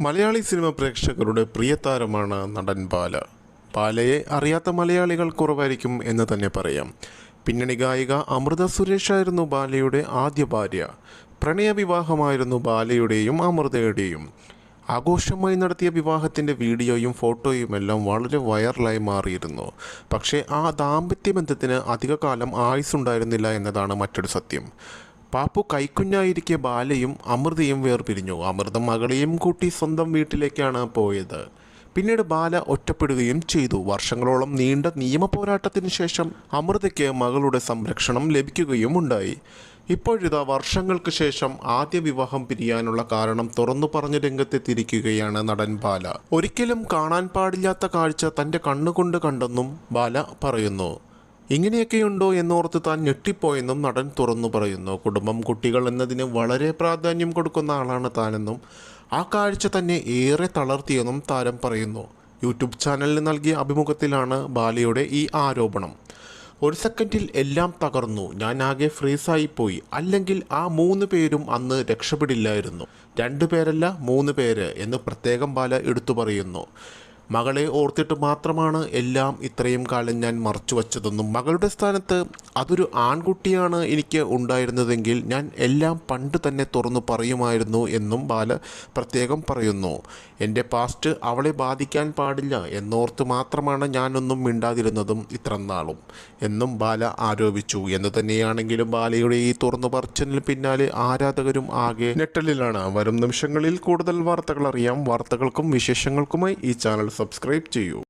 Malayali cinema പ്രേക്ഷകരുടെ പ്രിയ താരമാണ് നടൻ ബാല. ബാലയെ അറിയാത്ത മലയാളികൾ കുറവായിരിക്കും എന്ന് തന്നെ പറയാം. പിന്നണി ഗായിക അമൃത സുരേഷ് ആയിരുന്നു ബാലയുടെ ആദ്യ ഭാര്യ. പ്രണയവിവാഹമായിരുന്നു ബാലയുടെയും അമൃതയുടെയും. ആഘോഷമായി നടത്തിയ വിവാഹത്തിന്റെ വീഡിയോയും ഫോട്ടോയും എല്ലാം വളരെ വൈറലായി മാറിയിരുന്നു. പക്ഷേ ആ ദാമ്പത്യ ബന്ധത്തിന് അധികകാലം ആയുസ്സുണ്ടായിരുന്നില്ല എന്നതാണ് മറ്റൊരു സത്യം. പാപ്പു കൈക്കുഞ്ഞായിരിക്കെ ബാലയും അമൃതയും വേർപിരിഞ്ഞു. അമൃത മകളെയും കൂട്ടി സ്വന്തം വീട്ടിലേക്കാണ് പോയത്. പിന്നീട് ബാല ഒറ്റപ്പെടുകയും ചെയ്തു. വർഷങ്ങളോളം നീണ്ട നിയമ പോരാട്ടത്തിന് ശേഷം അമൃതയ്ക്ക് മകളുടെ സംരക്ഷണം ലഭിക്കുകയും ഉണ്ടായി. ഇപ്പോഴിതാ വർഷങ്ങൾക്ക് ശേഷം ആദ്യ വിവാഹം പിരിയാനുള്ള കാരണം തുറന്നു പറഞ്ഞ രംഗത്തെത്തിരിക്കുകയാണ് നടൻ ബാല. ഒരിക്കലും കാണാൻ പാടില്ലാത്ത കാഴ്ച തന്റെ കണ്ണുകൊണ്ട് കണ്ടെന്നും ബാല പറയുന്നു. ഇങ്ങനെയൊക്കെയുണ്ടോ എന്നോർത്ത് താൻ ഞെട്ടിപ്പോയെന്നും നടൻ തുറന്നു പറയുന്നു. കുടുംബം കുട്ടികൾ എന്നതിന് വളരെ പ്രാധാന്യം കൊടുക്കുന്ന ആളാണ് താനെന്നും ആ കാഴ്ച തന്നെ ഏറെ തളർത്തിയെന്നും താരം പറയുന്നു. യൂട്യൂബ് ചാനലിന് നൽകിയ അഭിമുഖത്തിലാണ് ബാലയുടെ ഈ ആരോപണം. ഒരു സെക്കൻഡിൽ എല്ലാം തകർന്നു. ഞാൻ ആകെ ഫ്രീസായിപ്പോയി. അല്ലെങ്കിൽ ആ മൂന്ന് പേരും അന്ന് രക്ഷപ്പെടില്ലായിരുന്നു. രണ്ടു പേരല്ല മൂന്ന് പേര് എന്ന് പ്രത്യേകം ബാല എടുത്തു പറയുന്നു. മകളെ ഓർത്തിട്ട് മാത്രമാണ് എല്ലാം ഇത്രയും കാലം ഞാൻ മറച്ചു വച്ചതെന്നും മകളുടെ സ്ഥാനത്ത് അതൊരു ആൺകുട്ടിയാണ് എനിക്ക് ഉണ്ടായിരുന്നതെങ്കിൽ ഞാൻ എല്ലാം പണ്ട് തന്നെ തുറന്നു പറയുമായിരുന്നു എന്നും ബാല പ്രത്യേകം പറയുന്നു. എന്റെ പാസ്റ്റ് അവളെ ബാധിക്കാൻ പാടില്ല എന്നോർത്ത് മാത്രമാണ് ഞാനൊന്നും മിണ്ടാതിരുന്നതും ഇത്ര നാളും എന്നും ബാല ആരോപിച്ചു. എന്ന് തന്നെയാണെങ്കിലും ബാലയുടെ ഈ തുറന്നു പറച്ചിലിന് പിന്നാലെ ആരാധകരും ആകെ ഞെട്ടലിലാണ്. വരും നിമിഷങ്ങളിൽ കൂടുതൽ വാർത്തകൾ അറിയാം. വാർത്തകൾക്കും വിശേഷങ്ങൾക്കുമായി ഈ ചാനൽ സബ്സ്ക്രൈബ് ചെയ്യൂ.